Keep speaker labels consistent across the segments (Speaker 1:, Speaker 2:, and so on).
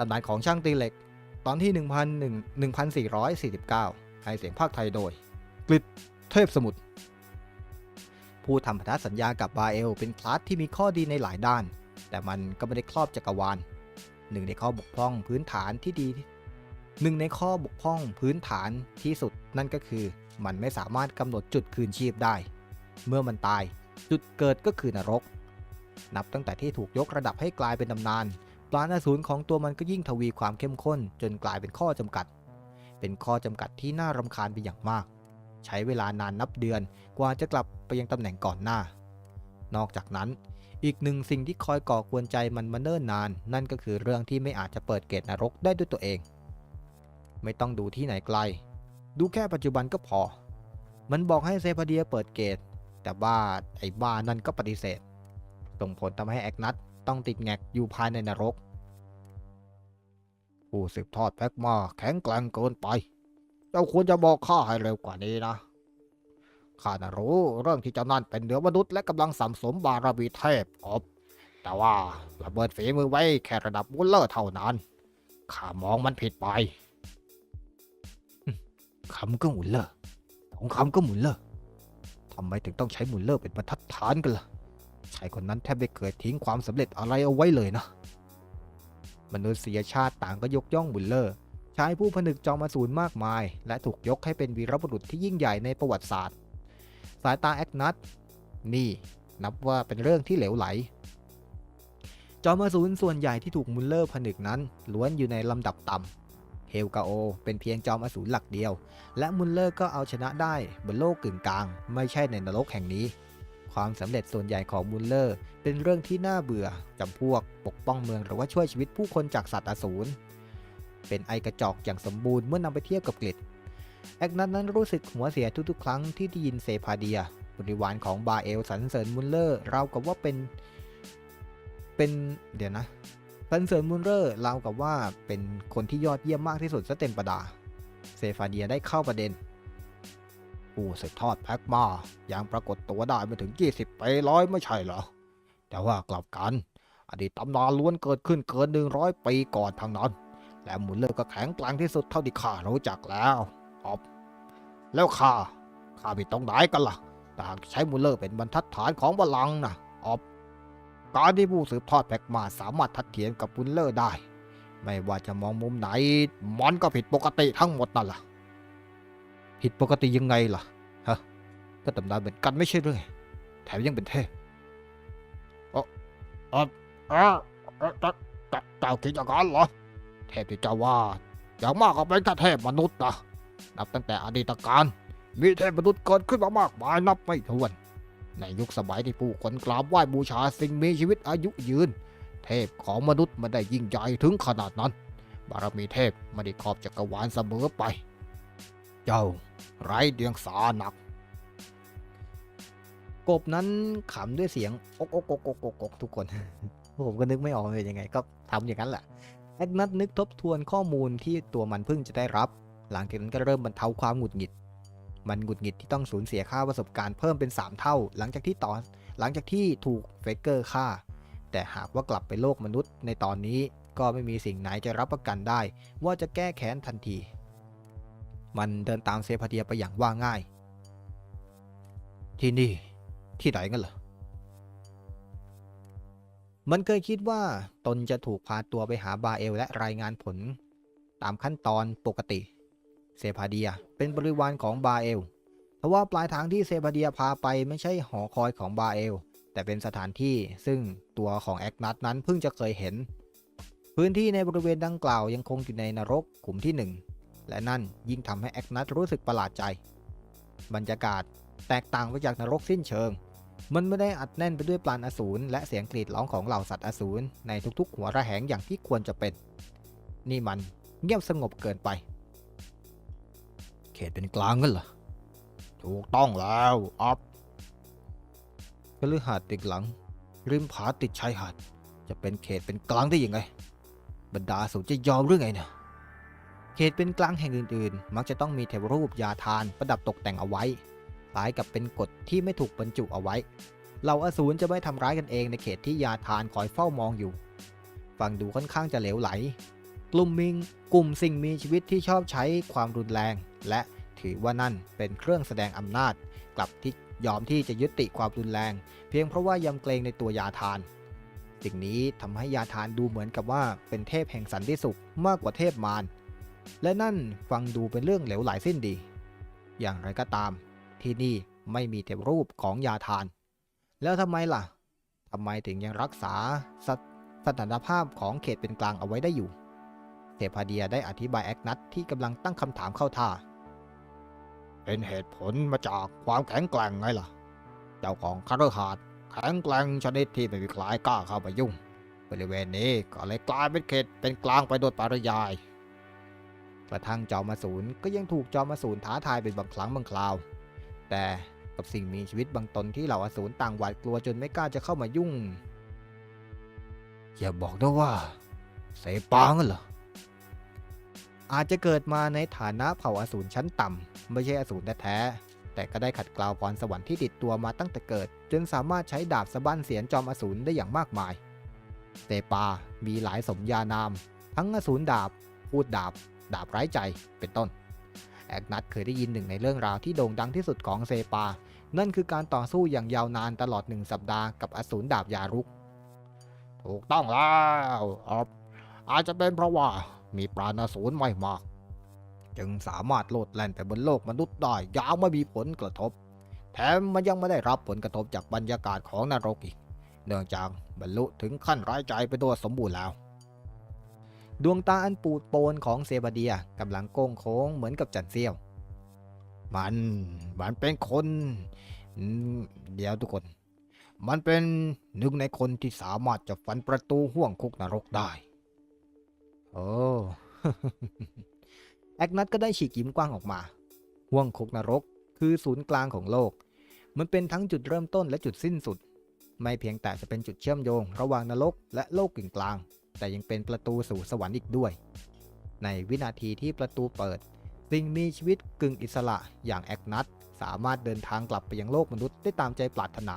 Speaker 1: ตำนานของช่างตีเหล็ก ตอนที่1,1449 ให้เสียงภาคไทยโดยกลิเทพสมุทรผู้ทำพันธสัญญากับบาเอล เป็นคลาสที่มีข้อดีในหลายด้าน แต่มันก็ไม่ได้ครอบจักรวาลหนึ่งในข้อบกพร่องพื้นฐานที่ดีหนึ่งในข้อบกพร่องพื้นฐานที่สุดนั่นก็คือ มันไม่สามารถกำหนดจุดคืนชีพได้ เมื่อมันตายจุดเกิดก็คือนรก นับตั้งแต่ที่ถูกยกระดับให้กลายเป็นตำนาน ปราณอสูรของตัวมันก็ยิ่งทวีความเข้มข้น จนกลายเป็นข้อจำกัด เป็นข้อจำกัดที่น่ารำคาญเป็นอย่างมาก ใช้เวลานานนับเดือนกว่าจะกลับไปยังตำแหน่งก่อนหน้า นอกจากนั้น อีกหนึ่งสิ่งที่คอยก่อกวนใจมันมาเนิ่นนาน นั่นก็คือเรื่องที่ไม่อาจจะเปิดเกตนรกได้ด้วยตัวเอง ไม่ต้องดูที่ไหนไกล ดูแค่ปัจจุบันก็พอ มันบอกให้เซพาเดียเปิดเกตแต่ว่าไอ้บ้านั่นก็ปฏิเสธส่งผลทำให้แอกนัท ต้องติดแงกอยู่ภายในนรก ผู้สืบทอดแพ็กมาแข็งแกร่งเกินไป เจ้าควรจะบอกข้าให้เร็วกว่านี้นะ ข้าน่ะรู้เรื่องที่เจ้านั่นเป็นเหนือมนุษย์และกำลังสัมสมบารมีเทพอบแต่ว่าระเบิดฝีมือไว้แค่ระดับวุลเลอร์เท่านั้น ข้ามองมันผิดไปคำก็หมุนเลอร์สองคำก็หมุนเลอร์ทำไมถึงต้องใช้หมุนเลอร์เป็นบรรทัดฐานกันล่ะ ชายคนนั้นแทบไม่เคยทิ้งความสำเร็จอะไรเอาไว้เลยนะมนุษยชาติต่างก็ยกย่องบุลเลอร์ชายผู้ผนึกจอมอสูรมากมาย และถูกยกให้เป็นวีรบุรุษที่ยิ่งใหญ่ในประวัติศาสตร์ สายตาแอกนัทนี่นับว่าเป็นเรื่องที่เหลวไหล จอมอสูรส่วนใหญ่ที่ถูกมุลเลอร์ผนึกนั้นล้วนอยู่ในลำดับต่ำเฮลกาโอ เป็นเพียงจอมอสูรหลักเดียว และมุลเลอร์ก็เอาชนะได้บนโลกกึ่งกลาง ไม่ใช่ในนรกแห่งนี้ ความสำเร็จส่วนใหญ่ของมุลเลอร์ เป็นเรื่องที่น่าเบื่อจำพวกปกป้องเมืองหรือว่าช่วยชีวิตผู้คนจากสัตว์อสูรเป็นไอกระจอกอย่างสมบูรณ์เมื่อนำไปเทียบกับกลิดแอกนัทนั้นรู้สึกหัวเสียทุกๆ ครั้งที่ได้ยินเซพาเดีย บริวารของบาเอลสรรเสริญมุลเลอร์เรากับว่าเป็น เป็นเดี๋ยวนะสรรเสริญมุลเลอร์เรากับว่าเป็นคนที่ยอดเยี่ยมมากที่สุดซะเต็มประดา เซฟาเดียได้เข้าประเด็น ผู้สืบทอดแพ็กมายังปรากฏตัวได้ไม่ถึง 20ไปร้อยไม่ใช่เหรอ แต่ว่ากลับกัน อดีตตำนานล้วนเกิดขึ้นเกิน 100 ปีก่อนทางนั้น และหมุนเลอร์ก็แข็งแกร่งที่สุดเท่าที่ข้ารู้จักแล้วอบแล้วข้าข้าผิดตรงไหนกันล่ะต่ากใช้มุลเลอร์เป็นบรรทัดฐานของบาลังนะอบการที่ผู้สืบทอดแพ็กมาสามารถทัดเทียมกับมุลเลอร์ได้ ไม่ว่าจะมองมุมไหนมันก็ผิดปกติทั้งหมดนั่นล่ะ ผิดปกติยังไงล่ะฮะก็ตำนานเหมือนกันไม่ใช่หรืองแถมยังเป็นเทพออเออเออเออเจ้าเจ้าเจ้าคิดอย่างนั้นเหรอเทพที่เจ้าว่าอย่างมากก็เป็นแค่เทพมนุษย์นะนับตั้งแต่อดีตการมีเทพมนุษย์เกิดขึ้นมามากมายนับไม่ถ้วน ในยุคสมัยที่ผู้คนกราบไหว้บูชาสิ่งมีชีวิตอายุยืน เทพของมนุษย์ไมันได้ยิ่งใหญ่ถึงขนาดนั้น บารมีเทพไม่ได้ครอบจักรวาลเสมอไป เจ้าไร้เดียงสาหนัก กบนั้นขำด้วยเสียงอกอกอกอกอกอกทุกคน ผมก็นึกไม่ออกเลยยังไง ก็ทำอย่างนั้นแหละแอกนัทนึกทบทวนข้อมูลที่ตัวมันเพิ่งจะได้รับ หลังจากนั้นก็เริ่มบรรเทาความหงุดหงิด มันหงุดหงิดที่ต้องสูญเสียค่าประสบการณ์เพิ่มเป็น 3 เท่า หลังจากที่ต่อหลังจากที่ถูกเฟกเกอร์ฆ่า แต่หากว่ากลับไปโลกมนุษย์ในตอนนี้ก็ไม่มีสิ่งไหนจะรับประกันได้ ว่าจะแก้แค้นทันที มันเดินตามเซพาเดียไปอย่างว่าง่าย ที่นี่ที่ไหนกันเหรอ มันเคยคิดว่าตนจะถูกพาตัวไปหาบาเอลและรายงานผล ตามขั้นตอนปกติ เซพาเดียเป็นบริวารของบาเอลเพราะว่าปลายทางที่เซพาเดียพาไปไม่ใช่หอคอยของบาเอล แต่เป็นสถานที่ซึ่งตัวของแอกนัทนั้นเพิ่งจะเคยเห็น พื้นที่ในบริเวณดังกล่าวยังคงอยู่ในนรกขุมที่หนึ่ง และนั่นยิ่งทำให้แอกนัทรู้สึกประหลาดใจ บรรยากาศแตกต่างไปจากนรกสิ้นเชิง มันไม่ได้อัดแน่นไปด้วยปราณอสูรและเสียงกรีดร้องของเหล่าสัตว์อสูรในทุกๆ หัวระแหงอย่างที่ควรจะเป็น นี่มันเงียบสงบเกินไป เขตเป็นกลางกันเหรอ ถูกต้องแล้วออฟกลือหาดติดหลัง ริมผาติดชายหาด จะเป็นเขตเป็นกลางได้ยังไง บรรดาสูรจะยอมหรือไงเนี่ย เขตเป็นกลางแห่งอื่นๆ มักจะต้องมีเทวรูปยาทานประดับตกแต่งเอาไว้คล้ายกับเป็นกฎที่ไม่ถูกบรรจุเอาไว้เหล่าอสูรจะไม่ทำร้ายกันเองในเขตที่ยาทานคอยเฝ้ามองอยู่ ฟังดูค่อนข้างจะเหลวไหล กลุ่มมิง กลุ่มสิ่งมีชีวิตที่ชอบใช้ความรุนแรง และถือว่านั่นเป็นเครื่องแสดงอำนาจ กลับที่ยอมที่จะยุติความรุนแรง เพียงเพราะว่ายำเกรงในตัวยาทาน สิ่งนี้ทำให้ยาทานดูเหมือนกับว่าเป็นเทพแห่งสันติสุขมากกว่าเทพมาร และนั่นฟังดูเป็นเรื่องเหลวไหลสิ้นดี อย่างไรก็ตาม ที่นี่ไม่มีเทพรูปของยาทาน แล้วทำไมล่ะทำไมถึงยังรักษาสถสถานภาพของเขตเป็นกลางเอาไว้ได้อยู่เทพาเดียได้อธิบายแอกนัทที่กำลังตั้งคำถามเข้าท่า เป็นเหตุผลมาจากความแข็งแกร่งไงล่ะ เจ้าของคาร์หาดแข็งแกร่งชนิดที่ไม่มีใครกล้าเข้าไปยุ่ง บริเวณนี้ก็เลยกลายเป็นเขตเป็นกลางไปโดยปริยาย กระทั่งจอมอสูรก็ยังถูกจอมอสูรท้าทายเป็นบางครั้งบางคราว แต่กับสิ่งมีชีวิตบางตนที่เหล่าอสูรต่างหวาดกลัวจนไม่กล้าจะเข้ามายุ่ง อย่าบอกนะว่าเสปางเหรออาจจะเกิดมาในฐานะเผ่าอสูรชั้นต่ำไม่ใช่อสูรแท้แต่ก็ได้ขัดเกลาพรสวรรค์ที่ติดตัวมาตั้งแต่เกิด จนสามารถใช้ดาบสะบั้นเสียนจอมอสูรได้อย่างมากมายเสปา มีหลายสมญานาม ทั้งอสูรดาบ พูดดาบ ดาบไร้ใจเป็นต้น แอกนัทเคยได้ยินหนึ่งในเรื่องราวที่โด่งดังที่สุดของเซปา นั่นคือการต่อสู้อย่างยาวนานตลอดหนึ่งสัปดาห์กับอสูรดาบยารุก ถูกต้องแล้วอาจจะเป็นเพราะว่ามีปราณอสูรไม่มาก จึงสามารถโลดแล่นไปบนโลกมนุษย์ได้ยางไม่มีผลกระทบ แถมมันยังไม่ได้รับผลกระทบจากบรรยากาศของนรกอีก เนื่องจากบรรลุถึงขั้นร้ายใจไปตัวสมบูรณ์แล้ว ดวงตาอันปูดโปนของเซบาเดียกำลังโก้งโค้งเหมือนกับจันเซียว มัน มันเป็นคน เดี๋ยวทุกคน มันเป็นหนึ่งในคนที่สามารถจะฟันประตูห่วงคุกนรกได้ โอ้แอกนัทก็ได้ฉีกยิ้มกว้างออกมา ห่วงคุกนรกคือศูนย์กลางของโลก มันเป็นทั้งจุดเริ่มต้นและจุดสิ้นสุด ไม่เพียงแต่จะเป็นจุดเชื่อมโยง ระหว่างนรกและโลกกึ่งกลาง แต่ยังเป็นประตูสู่สวรรค์อีกด้วย ในวินาทีที่ประตูเปิด สิ่งมีชีวิตกึ่งอิสระอย่างแอกนัทสามารถเดินทางกลับไปยังโลกมนุษย์ได้ตามใจปรารถนา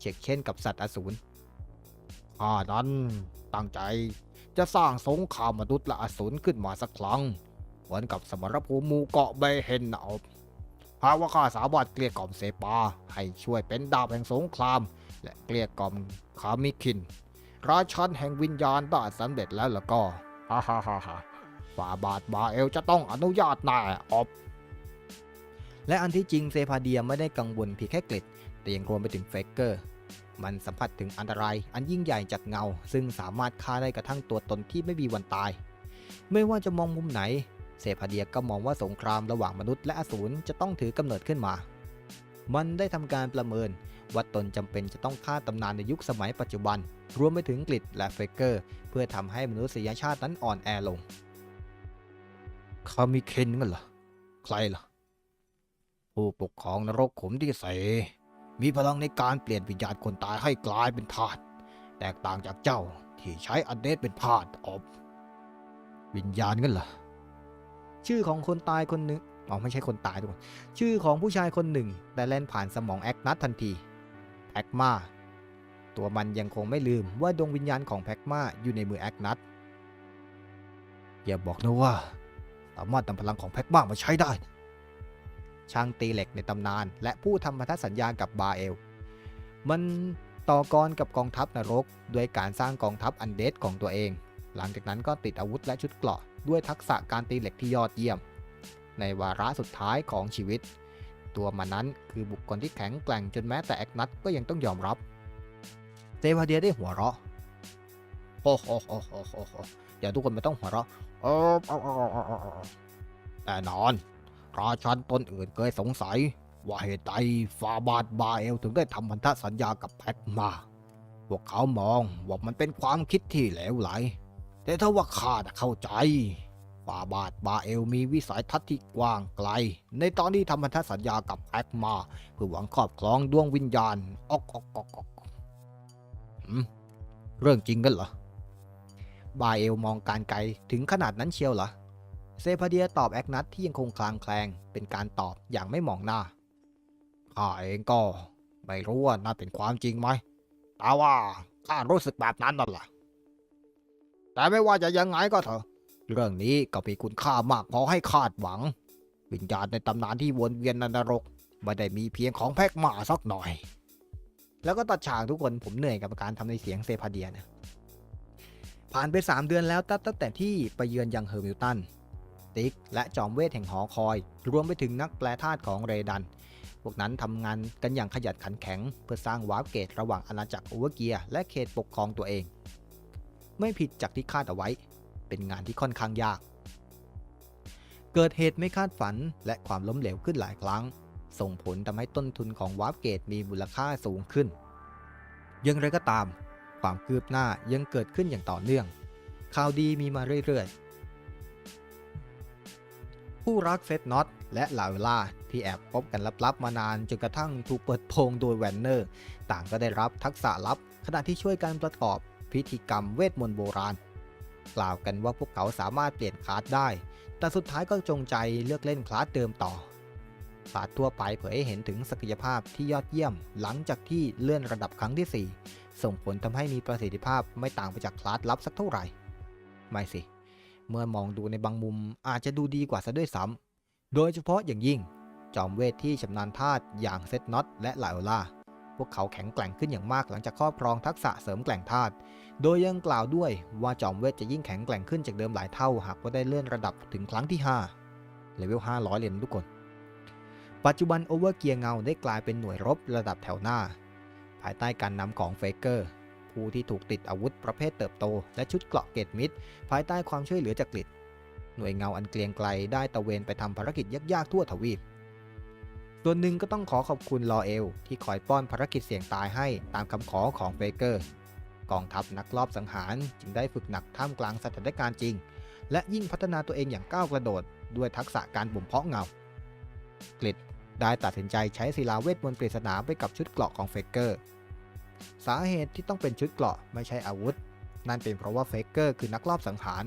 Speaker 1: เช่นเช่นกับสัตว์อสูรข้านั้นตั้งใจจะสร้างสงครามมนุษย์และอสูรขึ้นมาสักครั้งเหมือนกับสมรภูมิหมู่เกาะเบเฮนนะอบหากว่าข้าสามารถเกลี้ยกล่อมเซปาให้ช่วยเป็นดาบแห่งสงคราม และเกลี้ยกล่อมคามิคิน ราชันแห่งวิญญาณได้สำเร็จแล้วแล้วก็ฮ่าฮ่าฮ่าฮ่าฝาบาทบาเอลจะต้องอนุญาตแน่อบและอันที่จริงเซพาเดียไม่ได้กังวลเพียงแค่เกล็ด แต่ยังรวมไปถึงเฟกเกอร์ มันสัมผัสถึงอันตรายอันยิ่งใหญ่จากเงา ซึ่งสามารถฆ่าได้กระทั่งตัวตนที่ไม่มีวันตาย ไม่ว่าจะมองมุมไหน เซพาเดียก็มองว่าสงครามระหว่างมนุษย์และอสูรจะต้องถือกำเนิดขึ้นมา มันได้ทำการประเมินว่าตนจำเป็นจะต้องฆ่าตำนานในยุคสมัยปัจจุบัน รวมไปถึงกริดและเฟกเกอร์ เพื่อทำให้มนุษยชาตินั้นอ่อนแอลงคามิเคนกันเหรอ ใครล่ะ ผู้ปกครองนรกขมที่เสมีพลังในการเปลี่ยนวิญญาณคนตายให้กลายเป็นทาสแตกต่างจากเจ้าที่ใช้อเดสเป็นพาดอบวิญญาณกันเหรอชื่อของคนตายคนหนึ่งอ๋อไม่ใช่คนตายทุกคน ชื่อของผู้ชายคนหนึ่งได้แล่นผ่านสมองแอคนัททันที แอคมาตัวมันยังคงไม่ลืมว่าดวงวิญญาณของแพ็กมาอยู่ในมือแอคนัทอย่าบอกนะว่า สามารถนำพลังของแพ็กมามาใช้ได้ ช่างตีเหล็กในตำนาน และผู้ทำพันธสัญญากับบาเอล มันต่อกรกับกองทัพนรก ด้วยการสร้างกองทัพอันเดดของตัวเอง หลังจากนั้นก็ติดอาวุธและชุดเกราะ ด้วยทักษะการตีเหล็กที่ยอดเยี่ยม ในวาระสุดท้ายของชีวิต ตัวมันนั้น คือบุคคลที่แข็งแกร่งจนแม้แต่แอกนัทก็ยังต้องยอมรับเซวาเดียได้หัวเราะโอ้โหโอ้โหโอ้โหอ้โหเดี๋ยวทุกคนไม่ต้องหัวเราะแน่นอนราชันตนอื่นเคยสงสัย ว่าเหตุใดฟาบาดบาเอลถึงได้ทำพันธสัญญากับแพ็กมา พวกเขามองว่ามันเป็นความคิดที่เหลวไหล แต่ถ้าว่าข้าเข้าใจ ฟาบาดบาเอลมีวิสัยทัศน์ที่กว้างไกล ในตอนที่ทำพันธสัญญากับแพ็กมา เพื่อหวังครอบครองดวงวิญญาณออกออกออกออกเรื่องจริงกันเหรอ บาเอลมองการไกลถึงขนาดนั้นเชียวเหรอ เซพาเดียตอบแอกนัทที่ยังคงคลางแคลง เป็นการตอบอย่างไม่มองหน้าข้าเองก็ไม่รู้ว่าน่าเป็นความจริงไหม แต่ว่าข้ารู้สึกแบบนั้นนั่นแหละแต่ไม่ว่าจะยังไงก็เถอะ เรื่องนี้ก็มีคุณค่ามากพอให้คาดหวัง วิญญาณในตำนานที่วนเวียนในนรกไม่ได้มีเพียงของแพ็กมาสักหน่อย แล้วก็ตัดฉากทุกคนผมเหนื่อยกับการทำในเสียงเซพาเดียนะผ่านไป 3 เดือนแล้วตั้งแต่ที่ไปเยือนยังเฮอร์มิลตันติ๊กและจอมเวทแห่งหอคอย รวมไปถึงนักแปลธาตุของเรดัน พวกนั้นทำงานกันอย่างขยันขันแข็ง เพื่อสร้างวาร์ปเกตระหว่างอาณาจักรโอเวอร์เกียและเขตปกครองตัวเอง ไม่ผิดจากที่คาดเอาไว้ เป็นงานที่ค่อนข้างยาก เกิดเหตุไม่คาดฝันและความล้มเหลวขึ้นหลายครั้ง ส่งผลทำให้ต้นทุนของวาร์ปเกตมีมูลค่าสูงขึ้นย่างไรก็ตาม ความคืบหน้ายังเกิดขึ้นอย่างต่อเนื่อง ข่าวดีมีมาเรื่อยๆ ผู้รักเซตน็อตและลาเวล่าที่แอบพบกันลับๆ มานานจนกระทั่งถูกเปิดโปงโดยแวนเนอร์ ต่างก็ได้รับทักษะลับขณะที่ช่วยกันประกอบพิธีกรรมเวทมนต์โบราณ กล่าวกันว่าพวกเขาสามารถเปลี่ยนคลาสได้ แต่สุดท้ายก็จงใจเลือกเล่นคลาสเดิมต่อคลาสทั่วไปเผยให้เห็นถึงศักยภาพที่ยอดเยี่ยม หลังจากที่เลื่อนระดับครั้งที่ 4 ส่งผลทำให้มีประสิทธิภาพไม่ต่างไปจากคลาสลับสักเท่าไหร่ ไม่สิ เมื่อมองดูในบางมุมอาจจะดูดีกว่าซะด้วยซ้ำโดยเฉพาะอย่างยิ่ง จอมเวทที่ชำนาญธาตุอย่างเซตน็อตและลโอล่า วกเขาแข็งแกร่งขึ้นอย่างมากหลังจากครอบครองทักษะเสริมแกร่งธาตุโดยยังกล่าวด้วยว่าจอมเวทจะยิ่งแข็งแกร่งขึ้นจากเดิมหลายเท่าหากว่าได้เลื่อนระดับถึงครั้งที่5เลเวล500เลยนะทุกคน ปัจจุบันโอเวอร์เกียร์เงาได้กลายเป็นหน่วยรบระดับแถวหน้า ภายใต้การนำของเฟเกอร์ผู้ที่ถูกติดอาวุธประเภทเติบโต และชุดเกราะเกตมิดภายใต้ความช่วยเหลือจากกลิดหน่วยเงาอันเกรียงไกลได้ตะเวนไปทำภารกิจยากๆทั่วทวีป ส่วนหนึ่งก็ต้องขอขอบคุณลอเอล ที่คอยป้อนภารกิจเสี่ยงตายให้ตามคำขอของเฟเกอร์ กองทัพนักลอบสังหารจึงได้ฝึกหนักท่ามกลางสถานการณ์จริง และยิ่งพัฒนาตัวเองอย่างก้าวกระโดด ด้วยทักษะการบ่มเพาะเงากลิดได้ตัดสินใจใช้ศิลาเวทมนต์ปริศนาไปกับชุดเกราะของเฟเกอร์ สาเหตุที่ต้องเป็นชุดเกราะไม่ใช่อาวุธ นั่นเป็นเพราะว่าเฟเกอร์คือนักลอบสังหาร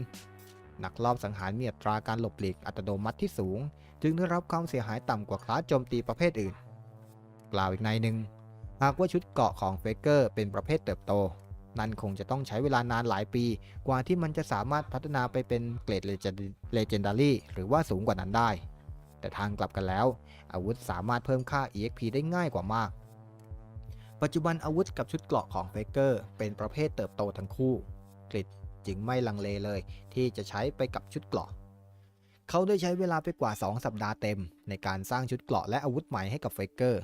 Speaker 1: นักลอบสังหารมีอัตราการหลบหลีกอัตโนมัติที่สูง จึงได้รับความเสียหายต่ำกว่าคลาสโจมตีประเภทอื่น กล่าวอีกในหนึ่งหากว่าชุดเกราะของเฟเกอร์เป็นประเภทเติบโต นั่นคงจะต้องใช้เวลานานหลายปี กว่าที่มันจะสามารถพัฒนาไปเป็นเกรดเลเจนดารี่หรือว่าสูงกว่านั้นได้ แต่ทางกลับกันแล้ว อาวุธสามารถเพิ่มค่า EXP ได้ง่ายกว่ามาก ปัจจุบันอาวุธกับชุดเกราะของเฟเกอร์เป็นประเภทเติบโตทั้งคู่กริด จึงไม่ลังเลเลย ที่จะใช้ไปกับชุดเกราะ เขาได้ใช้เวลาไปกว่า 2 สัปดาห์เต็ม ในการสร้างชุดเกราะและอาวุธใหม่ให้กับเฟเกอร์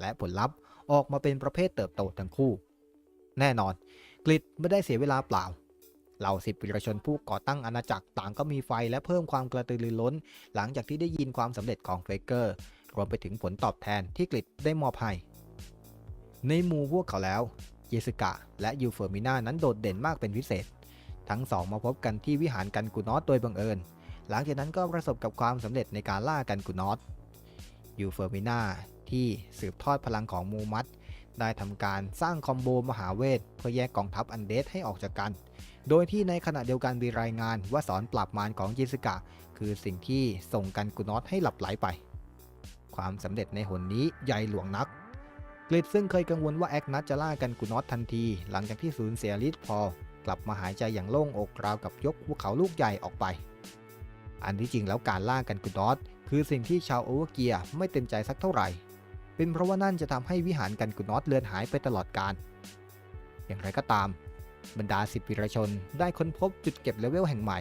Speaker 1: และผลลัพธ์ออกมาเป็นประเภทเติบโตทั้งคู่ แน่นอน กริดไม่ได้เสียเวลาเปล่าเหล่าสิบวิรชนผู้ก่อตั้งอาณาจักรต่างก็มีไฟและเพิ่มความกระตือรือร้น หลังจากที่ได้ยินความสำเร็จของเฟเกอร์ รวมไปถึงผลตอบแทนที่กริดได้มอบให้ ในหมู่พวกเขาแล้ว เยสกะและยูเฟอร์มิน่านั้นโดดเด่นมากเป็นพิเศษ ทั้งสองมาพบกันที่วิหารกันกุนอสโดยบังเอิญ หลังจากนั้นก็ประสบกับความสำเร็จในการล่ากันกุนอสยูเฟอร์มิน่าที่สืบทอดพลังของมูมัตได้ทำการสร้างคอมโบมหาเวท เพื่อแยกกองทัพอันเดสให้ออกจากกัน โดยที่ในขณะเดียวกันมีรายงานว่าสอนปราบมารของเยสิกะ คือสิ่งที่ส่งกันกุนอสให้หลับไหลไป ความสำเร็จในหนนี้ใหญ่หลวงนักกลิดซึ่งเคยกังวลว่าแอคนัทจะล่ากันกุนอสทันที หลังจากที่สูญเสียลิทพอ กลับมาหายใจอย่างโล่งอกราวกับยกภูเขาลูกใหญ่ออกไป อันที่จริงแล้วการล่ากันกุนอสคือสิ่งที่ชาวโอเวอร์เกียไม่เต็มใจสักเท่าไหร่ เป็นเพราะว่านั่นจะทำให้วิหารกันกุนอสเลือนหายไปตลอดกาลอย่างไรก็ตาม บรรดาสิบวิรชนได้ค้นพบจุดเก็บเลเวลแห่งใหม่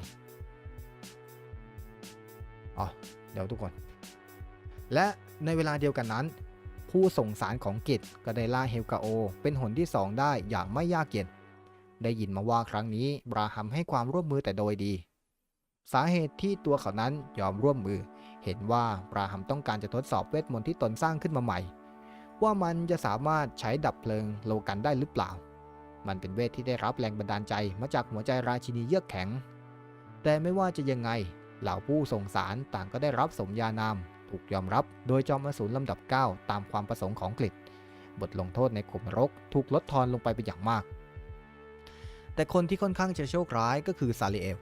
Speaker 1: อ๋อ เดี๋ยวทุกคน และในเวลาเดียวกันนั้น ผู้ส่งสารของกิจก็ได้ล่าเฮลกาโอ เป็นหนที่สองได้อย่างไม่ยากเย็น ได้ยินมาว่าครั้งนี้บราฮัมให้ความร่วมมือแต่โดยดี สาเหตุที่ตัวเขานั้นยอมร่วมมือ เห็นว่าบราฮัมต้องการจะทดสอบเวทมนต์ที่ตนสร้างขึ้นมาใหม่ ว่ามันจะสามารถใช้ดับเพลิงโลกันได้หรือเปล่า มันเป็นเวทที่ได้รับแรงบันดาลใจมาจากหัวใจราชินีเยือกแข็ง แต่ไม่ว่าจะยังไงเหล่าผู้ส่งสารต่างก็ได้รับสมญานาม ถูกยอมรับโดยจอมอสูรลำดับ 9 ตามความประสงค์ของกฤษบทลงโทษในขุมนรกถูกลดทอนลงไปเป็นอย่างมาก แต่คนที่ค่อนข้างจะโชคร้ายก็คือซาลิเอล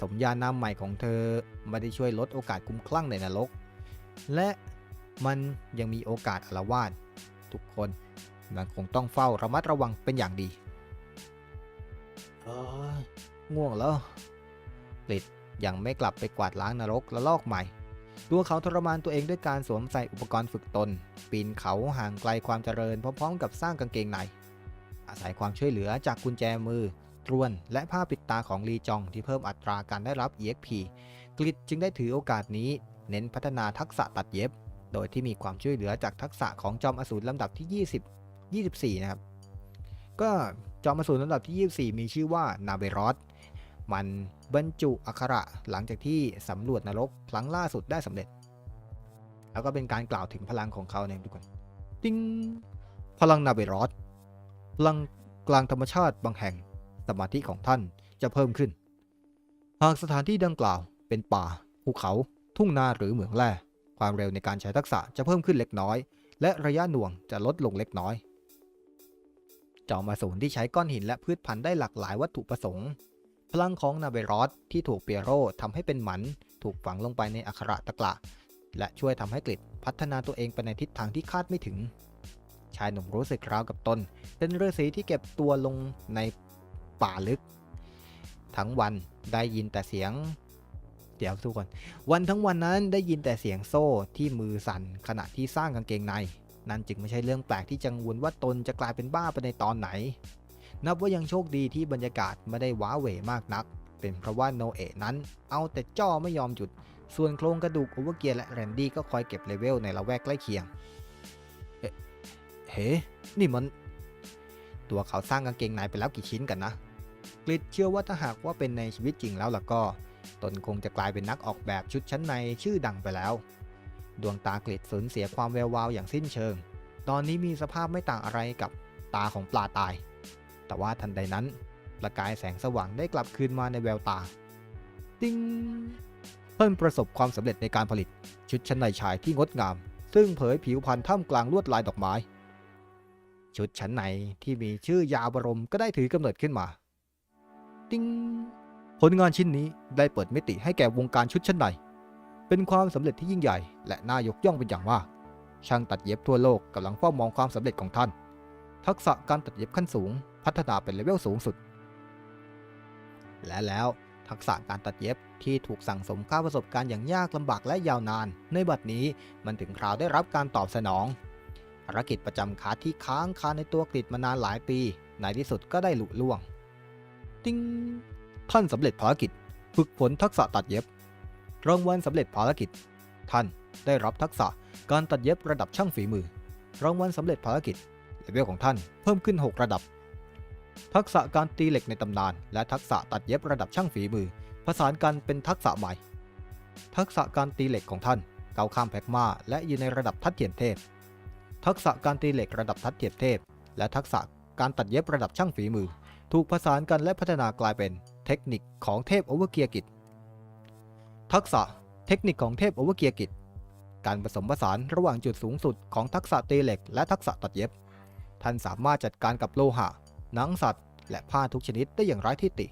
Speaker 1: สมญานามใหม่ของเธอไม่ได้ช่วยลดโอกาสคุ้มคลั่งในนรก และมันยังมีโอกาสอาละวาดทุกคนมันคงต้องเฝ้าระมัดระวังเป็นอย่างดีเอ้ยง่วงแล้วกลิดยังไม่กลับไปกวาดล้างนรกและลอกใหม่ตัวเขาทรมานตัวเองด้วยการสวมใส่อุปกรณ์ฝึกตน ปีนเขาห่างไกลความเจริญพร้อมๆกับสร้างกางเกงใน อาศัยความช่วยเหลือจากกุญแจมือ ตรวน และผ้าปิดตาของลีจองที่เพิ่มอัตราการได้รับ EXP กลิดจึงได้ถือโอกาสนี้ เน้นพัฒนาทักษะตัดเย็บ โดยที่มีความช่วยเหลือจากทักษะของจอมอสูรลำดับที่ 20 24 นะครับ ก็จอมอสูรลำดับที่ 24 มีชื่อว่านาเบรอสมันบรรจุอักขระหลังจากที่สำรวจนรกครั้งล่าสุดได้สำเร็จ แล้วก็เป็นการกล่าวถึงพลังของเขาเนี่ยทุกคน ติ้งพลังนาเบรอส พลังกลางธรรมชาติบางแห่งสมาธิของท่านจะเพิ่มขึ้น หากสถานที่ดังกล่าวเป็นป่า ภูเขา ทุ่งนาหรือเหมืองแร่ความเร็วในการใช้ทักษะจะเพิ่มขึ้นเล็กน้อย และระยะหน่วงจะลดลงเล็กน้อย จอมอสูรที่ใช้ก้อนหินและพืชพันธุ์ได้หลากหลายวัตถุประสงค์ พลังของนาเบรอสที่ถูกเปียโรทำให้เป็นหมัน ถูกฝังลงไปในอักขระตะกละและช่วยทำให้กริดพัฒนาตัวเองไปในทิศทางที่คาดไม่ถึงายหนุ่มรู้สึกราวกับตน เป็นฤาษีที่เก็บตัวลงในป่าลึก ทั้งวันได้ยินแต่เสียง เดี๋ยวทุกคน วันทั้งวันนั้นได้ยินแต่เสียงโซ่ที่มือสั่นขณะที่สร้างกางเกงใน นั่นจึงไม่ใช่เรื่องแปลกที่จังวลว่าตนจะกลายเป็นบ้าไปในตอนไหน นับว่ายังโชคดีที่บรรยากาศไม่ได้ว้าเหวมากนัก เป็นเพราะว่าโนเอะนั้น เอาแต่จ้อไม่ยอมหยุด ส่วนโครงกระดูกโอเวอร์เกียร์และแรนดี้ก็คอยเก็บเลเวลในละแวกใกล้เคียง เฮ้ นี่มัน ตัวเขาสร้างกางเกงในไปแล้วกี่ชิ้นกันนะกริดเชื่อว่าถ้าหากว่าเป็นในชีวิตจริงแล้วล่ะก็ ตนคงจะกลายเป็นนักออกแบบชุดชั้นในชื่อดังไปแล้ว ดวงตากริดสูญเสียความแวววาวอย่างสิ้นเชิง ตอนนี้มีสภาพไม่ต่างอะไรกับตาของปลาตาย แต่ว่าทันใดนั้น ประกายแสงสว่างได้กลับคืนมาในแววตา ติ้งเพิ่นประสบความสำเร็จในการผลิต ชุดชั้นในชายที่งดงาม ซึ่งเผยผิวพรรณท่ามกลางลวดลายดอกไม้ ชุดชั้นในที่มีชื่อยาวบรมก็ได้ถือกำเนิดขึ้นมา ติ้งผลงานชิ้นนี้ได้เปิดมิติให้แก่วงการชุดชั้นใน เป็นความสำเร็จที่ยิ่งใหญ่ และน่ายกย่องเป็นอย่างมาก ช่างตัดเย็บทั่วโลกกำลังเฝ้ามองความสำเร็จของท่าน ทักษะการตัดเย็บขั้นสูง พัฒนาเป็นเลเวลสูงสุด และแล้วทักษะการตัดเย็บที่ถูกสั่งสมค่าประสบการณ์อย่างยากลำบากและยาวนาน ในบัดนี้มันถึงคราวได้รับการตอบสนองารกิจประจำคาที่ค้างคาในตัวกริดมานานหลายปี ในที่สุดก็ได้หลุล่วง ติ้งท่านสำเร็จภารกิจ ฝึกฝนทักษะตัดเย็บ รางวัลสำเร็จภารกิจ ท่านได้รับทักษะการตัดเย็บระดับช่างฝีมือ รางวัลสำเร็จภารกิจเลเวลของท่านเพิ่มขึ้น 6 ระดับ ทักษะการตีเหล็กในตำนาน และทักษะตัดเย็บระดับช่างฝีมือ ผสานกันเป็นทักษะใหม่ ทักษะการตีเหล็กของท่านเก้าวข้ามแพกมาและอยู่ในระดับทัดเทียนเทพ ทักษะการตีเหล็กระดับทัดเทียนเทพ และทักษะการตัดเย็บระดับช่างฝีมือ ถูกผสานกันและพัฒนากลายเป็นเทคนิคของเทพโอเวอร์เกียกิจ ทักษะเทคนิคของเทพโอเวอร์เกียกิจ การผสมผสานระหว่างจุดสูงสุดของทักษะตีเหล็กและทักษะตัดเย็บ ท่านสามารถจัดการกับโลหะ หนังสัตว์ และผ้าทุกชนิดได้อย่างไร้ที่ติ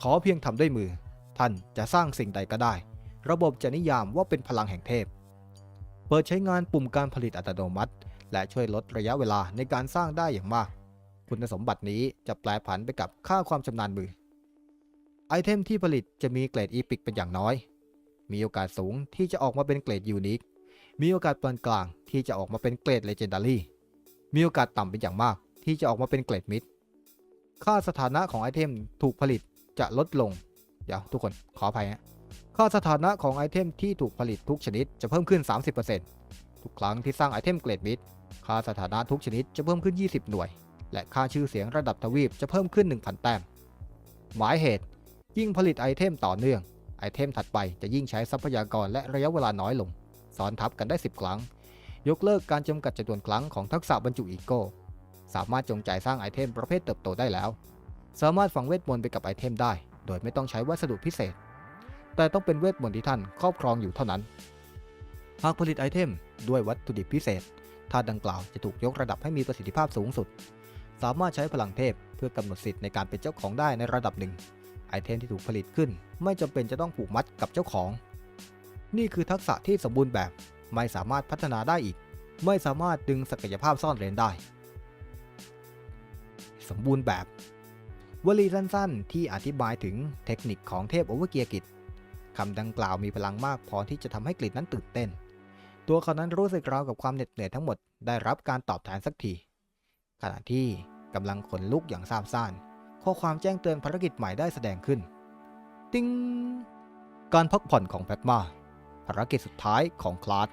Speaker 1: ขอเพียงทำด้วยมือ ท่านจะสร้างสิ่งใดก็ได้ ระบบจะนิยามว่าเป็นพลังแห่งเทพ เปิดใช้งานปุ่มการผลิตอัตโนมัติ และช่วยลดระยะเวลาในการสร้างได้อย่างมาก คุณสมบัตินี้จะแปลผันไปกับค่าความชำนาญมือ ไอเทมที่ผลิตจะมีเกรดอีพิกเป็นอย่างน้อย มีโอกาสสูงที่จะออกมาเป็นเกรดยูนิค มีโอกาสปานกลางที่จะออกมาเป็นเกรดเลเจนดารี่ มีโอกาสต่ำเป็นอย่างมากที่จะออกมาเป็นเกรดมิด ค่าสถานะของไอเทมถูกผลิตจะลดลง เดี๋ยวทุกคนขออภัยฮะ ค่าสถานะของไอเทมที่ถูกผลิตทุกชนิดจะเพิ่มขึ้น 30%ทุกครั้งที่สร้างไอเทมเกรดมิดค่าสถานะทุกชนิดจะเพิ่มขึ้น 20 หน่วย และค่าชื่อเสียงระดับทวีปจะเพิ่มขึ้น 1,000 แต้ม หมายเหตุ ยิ่งผลิตไอเทมต่อเนื่อง ไอเทมถัดไปจะยิ่งใช้ทรัพยากรและระยะเวลาน้อยลง ซ้อนทับกันได้ 10 ครั้ง ยกเลิกการจำกัดจำนวนครั้งของทักษะบรรจุอีโก้ สามารถจงใจสร้างไอเทมประเภทเติบโตได้แล้ว สามารถฝังเวทมนต์ไปกับไอเทมได้ โดยไม่ต้องใช้วัสดุพิเศษ แต่ต้องเป็นเวทมนต์ที่ท่านครอบครองอยู่เท่านั้น หากผลิตไอเทมด้วยวัตถุดิบพิเศษธาตุดังกล่าวจะถูกยกระดับให้มีประสิทธิภาพสูงสุด สามารถใช้พลังเทพเพื่อกำหนดสิทธิ์ในการเป็นเจ้าของได้ในระดับหนึ่ง ไอเทมที่ถูกผลิตขึ้น ไม่จำเป็นจะต้องผูกมัดกับเจ้าของ นี่คือทักษะที่สมบูรณ์แบบ ไม่สามารถพัฒนาได้อีก ไม่สามารถดึงศักยภาพซ่อนเร้นได้ สมบูรณ์แบบ วลีสั้นๆ ที่อธิบายถึงเทคนิคของเทพโอเวอร์เกียร์กิจ คำดังกล่าวมีพลังมากพอที่จะทำให้กลิดนั้นตื่นเต้น ตัวเขานั้นรู้สึกราวกับความเหน็ดเหนื่อยทั้งหมดได้รับการตอบแทนสักที ขณะที่กำลังขนลุกอย่างซาบซ่าน ข้อความแจ้งเตือนภารกิจใหม่ได้แสดงขึ้น ติ้ง การพักผ่อนของแพทมาภารกิจสุดท้ายของคลาส